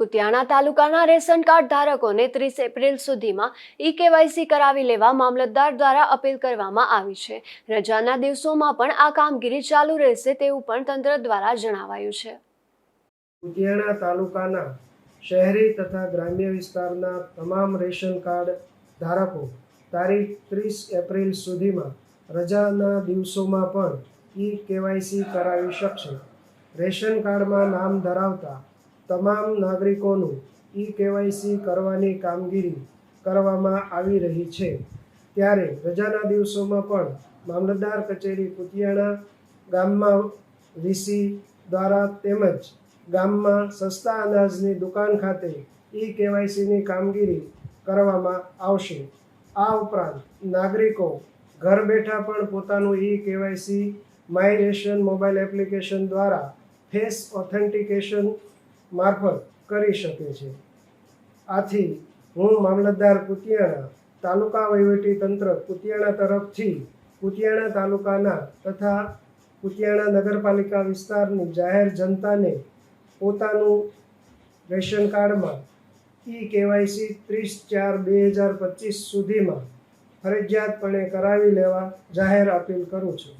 કુતિયાણા તાલુકાના ration card ધારકોને ત્રીસ એપ્રિલ સુધીમાં ઈ કેવાયસી કરાવી લેવા મામલતદાર દ્વારા અપીલ કરવામાં આવી છે. રજાના દિવસોમાં પણ આ કામગીરી ચાલુ રહેશે તેવું પણ તંત્ર દ્વારા જણાવાયું છે. કુતિયાણા તાલુકાના શહેરી તથા ગ્રામ્ય વિસ્તારના તમામ રેશન કાર્ડ ધારકો તારીખ ત્રીસ એપ્રિલ સુધીમાં રજાના દિવસોમાં પણ ઈ કેવાયસી કરાવી શકશે. રેશન કાર્ડમાં નામ ધરાવતા તમામ નાગરિકોનું ઈ કેવાયસી કરવાની કામગીરી કરવામાં આવી રહી છે. ત્યારે રજાના દિવસોમાં પણ મામલતદાર કચેરી કુતિયાણા ગામમાં વીસી દ્વારા તેમજ ગામમાં સસ્તા અનાજની દુકાન ખાતે ઈ કેવાયસીની કામગીરી કરવામાં આવશે. આ ઉપરાંત નાગરિકો ઘર બેઠા પણ પોતાનું e KYC My Ration, mobile application દ્વારા ફેસ ઓથેન્ટિકેશન મારફત કરી શકે છે. આથી હું મામલતદાર કુતિયાણા, તાલુકા વહીવટી તંત્ર કુતિયાણા તરફથી કુતિયાણા તાલુકાના તથા કુતિયાણા નગરપાલિકા વિસ્તારની જાહેર જનતાને પોતાનું રેશન કાર્ડમાં ઈ કેવાયસી ત્રીસ ચાર બે હજાર પચીસ સુધીમાં ફરજિયાતપણે કરાવી લેવા જાહેર અપીલ કરું છું.